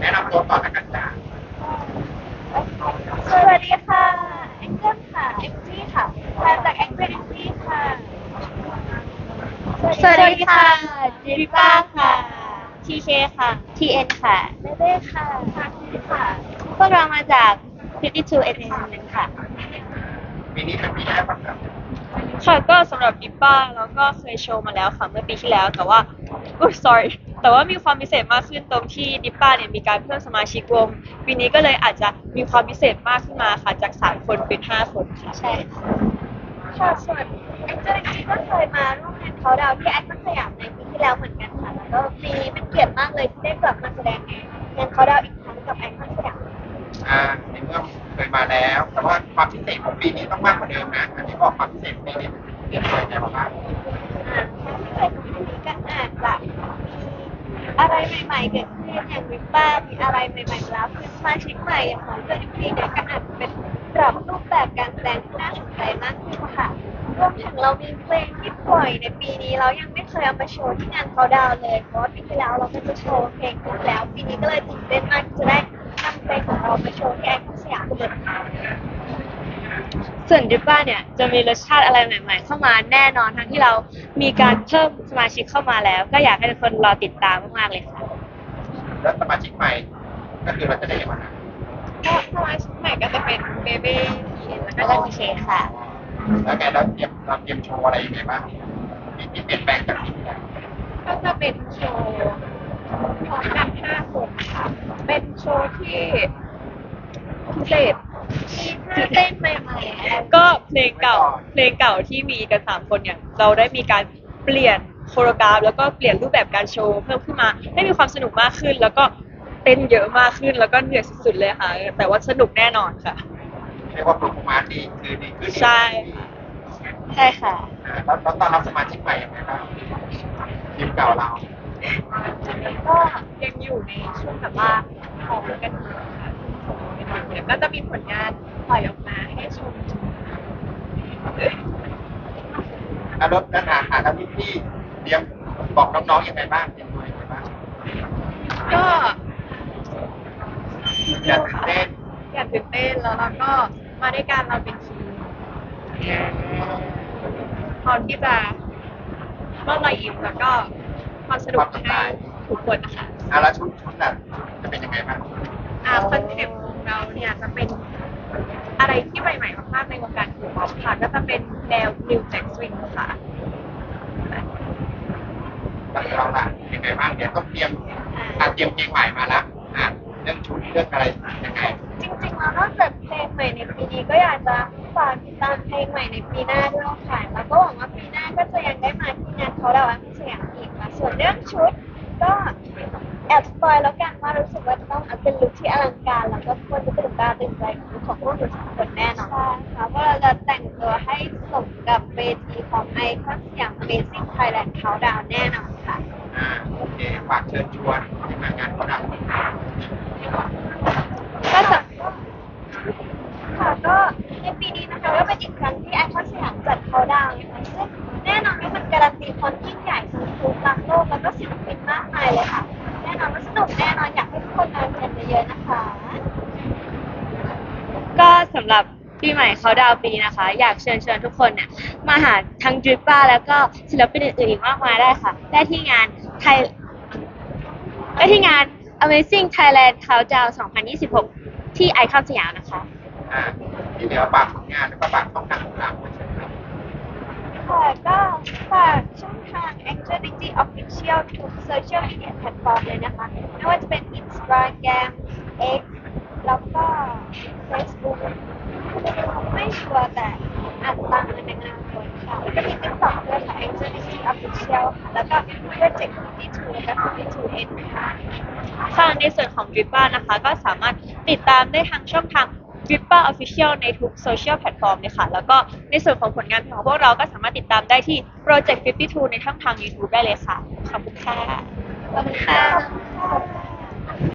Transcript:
แนะนำตัวก่อนละกันจ้าสวัสดีค่ะแองเจิลค่ะแองจี้ค่ะมาจากแองเจิลแองจี้ค่ะ สวัสดีค่ะจิริป้าค่ะทีเคค่ะทีเอ็นค่ะเบ้เบ้ค่ะค่ะค่ะพวกเรามาจาก52 Entertainment ค่ะ ปีนี้เป็นปีแรกป่ะครับค่ะก็สำหรับดิปป้าเราก็เคยโชว์มาแล้วค่ะเมื่อปีที่แล้วแต่ว่าอุ้ย sorry แต่ว่ามีความพิเศษมากขึ้นตรงที่ดิปป้าเนี่ยมีการเพิ่มสมาชิกวง ปีนี้ก็เลยอาจจะมีความพิเศษมากขึ้นมาค่ะ จาก3คนเป็น5คนค่ะใช่ค่ะค่ะส่วนแองเจิลแองจี้ก็เคยมาร่วมงานเขาดาวน์ที่ไอคอนสยามในปีที่แล้วเหมือนกันค่ะแล้วก็ปีนี้เป็นเกียรติมากเลยที่ได้กลับมาแสดงในงานเขาดาวน์อีกครั้งกับไอคอนสยามอ่าในเมื่อเคยมาแล้ว แต่ว่าความพิเศษของปีนี้ต้องมากกว่าเดิมนะอันนี้บอกความพิเศษของปีนี้เปลี่ยนไปไงบ้าง อ่าที่เคยของปีนี้ก็อาจจะมี อะไรใหม่ๆเกิดขึ้นอย่างวิปป้ามีอะไรใหม่ๆแล้วคือสมาชิกใหม่อย่างของเกิดปีเนี่ยก็อาจจะเป็นปรับรูปแบบการแสดงที่น่าสนใจมากขึ้นค่ะรวมถึงเรามีเพลงที่ปล่อยในปีนี้เรายังไม่เคยเอามาโชว์ที่งานเขาดาวเลยเพราะปีที่แล้วเราก็จะโชว์เพลงนี้แล้วปีนี้ก็เลยตื่นเต้นมากที่จะได้นำเพลงของเรามาโชว์ที่ไอคอนสยามเลย ส่วนดิปป้าเนี่ยจะมีรสชาติอะไรใหม่ ๆ เข้ามาแน่นอนทั้งที่เรามีการเพิ่มสมาชิกเข้ามาแล้ว ก็อยากให้ทุกคนรอติดตามมากๆเลยค่ะแล้วสมาชิกใหม่ก็คือเราจะได้เห็นว่าก็สมาชิกใหม่ก็จะเป็นเบเบ้ทีเอ็นแล้วก็แล้วก็ทีเคค่ะ แล้วไงเราเตรียมเราเตรียมโชว์อะไรยังไงบ้างมีมีเปลี่ยนแปลงจากปีที่แล้วก็จะเป็นโชว์พร้อมกัน5คนค่ะ เป็นโชว์ที่พิเศษ มีท่าเต้นใหม่ๆอะไรก็เพลงเก่าเพลงเก่าที่มีกันสามคนเนี่ยเราได้มีการเปลี่ยนโคโรกราฟแล้วก็เปลี่ยนรูปแบบการโชว์เพิ่มขึ้นมาให้มีความสนุกมากขึ้น แล้วก็เต้นเยอะมากขึ้นแล้วก็เหนื่อยสุดๆเลยค่ะ แต่ว่าสนุกแน่นอนค่ะเรียกว่าปรุงมาดีคือดีขึ้นใช่ใช่ค่ะอ่าแล้วแล้วตอนรับสมาชิกใหม่ยังไงบ้างทีมเก่าเราก็ยังอยู่ในช่วงแบบว่าของกันอยู่ค่ะ เดี๋ยวก็จะมีผลงานปล่อยออกมาให้ชมอะรถนั่นอะอะแล้วพี่พี่เตรียมบอกน้องๆยังไงบ้างเตรียมตัวยังไงบ้างก็อย่าตื่นเต้นอย่าตื่นเต้นแล้วเราก็มาด้วยกันเราเป็นทีมพร้อมที่จะมอบรอยยิ้มแล้วก็ความสนุกให้ทุกคนนะคะอะแล้วชุดชุดน่ะจะเป็นยังไงบ้าง อ่าคอนเซ็ปต์ของเราเนี่ยจะเป็นอะไรที่ใหม่ๆมากๆในวงการคือป๊อปค่ะก็จะเป็นแนว New Jack Swing ค่ะแล้วเราล่ะยังไงบ้างเดี๋ยวต้องเตรียมอะเตรียมเพลงใหม่มาแล้วอะเรื่องชุดเรื่องอะไรยังไงจริงๆแล้วนอกจากเพลงใหม่ในปีนี้ก็อยากจะฝากติดตามเพลงใหม่ในปีหน้าด้วยค่ะแล้วก็หวังว่าปีหน้าก็จะยังได้มาที่งานเขาดาวน์ไอคอนสยามอีกค่ะส่วนเรื่องชุด ก็ แอบสปอยแล้วกันว่ารู้สึกว่าจะต้องเป็นลุคที่อลังการ แล้วก็ควรจะตื่นตาตื่นใจของพวกหนูทุกคนแน่นอนใช่ค่ะเพราะเราจะแต่งตัวให้สมกับเวทีของไอคอนสยาม Amazing Thailand Countdown แน่นอนค่ะอ่าโอเคฝากเชิญชวนให้มางานเขาดังก็สำค่ะก็ในปีนี้นะคะก็เป็นอีกครั้งที่ไอคอนสยามจัดเขาดาวน์นะคะซึ่งแน่นอนว่ามันการันตีความยิ่งใหญ่ของทุกรักโลกแล้วก็ศิลปินมากมายเลยค่ะ แน่นอนว่าสนุกแน่นอนอยากให้ทุกคนมากันเยอะๆนะคะ ก็สำ หรับปีใหม่เขาดาวน์ปีนี้นะคะ อยากเชิญชวนทุกคนเนี่ยมาหาทั้งดริปป้าแล้วก็ศิลปินอื่นๆอีกมากมายได้ค่ะ ได้ที่งานไทยได้ที่งาน Amazing Thailand Countdown 2026 ที่ไอคอนสยามนะคะ อ่าที่เหลือฝากผลงานแล้วก็ฝากช่องทางของเราด้วยใช่ไหมครับ ค่ะก็ฝากช่องทาง Angel d g Official ทุกโซเชียลมีเดียแพลตฟอร์มเลยนะคะ ไม่ว่าจะเป็น Instagram X แล้วก็ Facebook ไม่ชัวร์แต่อ่านตามในงานคนค่ะแล้วก็มี TikTok ด้วยค่ะ Angel d g Official ค่ะแล้วก็ Project 52แล้วก็ 52N ค่ะค่ะในส่วนของริบบ้านะคะ ก็สามารถติดตามได้ทางช่องทางวิปป้าออฟฟิเชียลในทุกโซเชียลแพลตฟอร์มเลยค่ะ แล้วก็ในส่วนของผลงานของพวกเราก็สามารถติดตามได้ที่ Project 52ในช่องทาง YouTube ได้เลยค่ะ ขอบคุณค่ะขอบคุณค่ะขอบคุณ